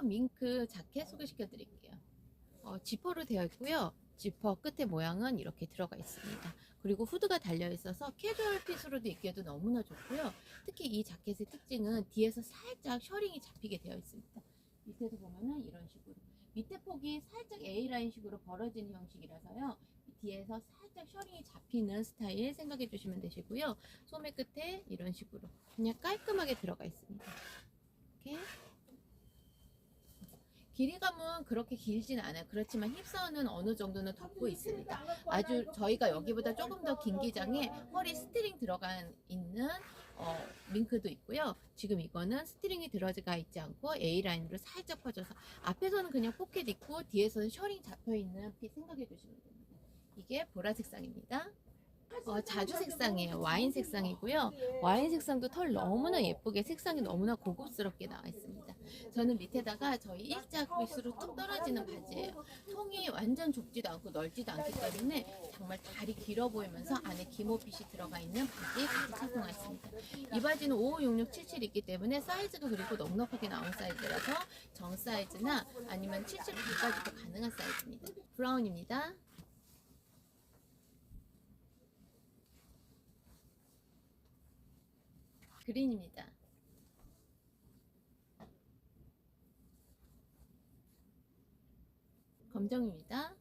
깔끔 밍크 자켓 소개시켜 드릴게요. 어, 지퍼로 되어 있고요. 지퍼 끝에 모양은 이렇게 들어가 있습니다. 그리고 후드가 달려 있어서 캐주얼 핏으로도 입기에도 너무나 좋고요. 특히 이 자켓의 특징은 뒤에서 살짝 셔링이 잡히게 되어 있습니다. 밑에서 보면은 이런 식으로 밑에 폭이 살짝 A라인 식으로 벌어지는 형식이라서요. 뒤에서 살짝 셔링이 잡히는 스타일 생각해 주시면 되시고요. 소매 끝에 이런 식으로 그냥 깔끔하게 들어가 있습니다. 이렇게 길이감은 그렇게 길진 않아요. 그렇지만 힙선은 어느 정도는 덮고 있습니다. 아주 저희가 여기보다 조금 더 긴 기장에 허리 스트링 들어간 있는 어, 링크도 있고요. 지금 이거는 스트링이 들어가 있지 않고 A 라인으로 살짝 퍼져서 앞에서는 그냥 포켓 있고 뒤에서는 셔링 잡혀 있는 핏 생각해 주시면 됩니다. 이게 보라 색상입니다. 어, 자주 색상이에요. 와인 색상이고요. 와인 색상도 털 너무나 예쁘게 색상이 너무나 고급스럽게 나와 있습니다. 저는 밑에다가 저희 일자 핏으로 뚝 떨어지는 바지예요. 통이 완전 좁지도 않고 넓지도 않기 때문에 정말 다리 길어 보이면서 안에 기모핏이 들어가 있는 바지 같이 착용했습니다. 이 바지는 556677 있기 때문에 사이즈가 그리고 넉넉하게 나온 사이즈라서 정 사이즈나 아니면 77까지도 가능한 사이즈입니다. 브라운입니다. 그린입니다. 검정입니다.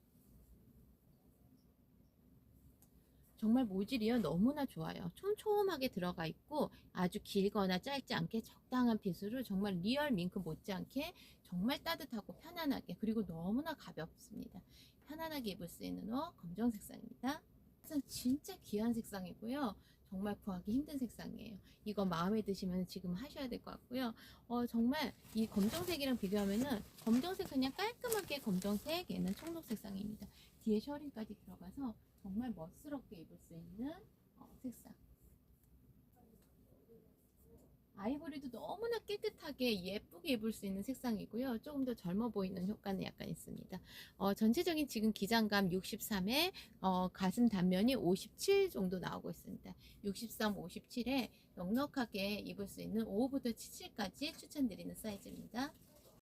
정말 모질이요 너무나 좋아요. 촘촘하게 들어가 있고 아주 길거나 짧지 않게 적당한 핏으로 정말 리얼 밍크 못지않게 정말 따뜻하고 편안하게 그리고 너무나 가볍습니다. 편안하게 입을 수 있는 옷 검정 색상입니다. 색상 진짜 귀한 색상이고요. 정말 구하기 힘든 색상이에요. 이거 마음에 드시면 지금 하셔야 될 것 같고요. 어, 정말 이 검정색이랑 비교하면은 검정색 그냥 깔끔하게 검정색 얘는 청록 색상입니다. 뒤에 셔링까지 들어가서 정말 멋스럽게 입을 수 있는 어, 색상. 아이보리도 너무나 깨끗하게 예쁘게 입을 수 있는 색상이고요. 조금 더 젊어 보이는 효과는 약간 있습니다. 어, 전체적인 지금 기장감 63에 어, 가슴 단면이 57 정도 나오고 있습니다. 63, 57에 넉넉하게 입을 수 있는 5부터 77까지 추천드리는 사이즈입니다.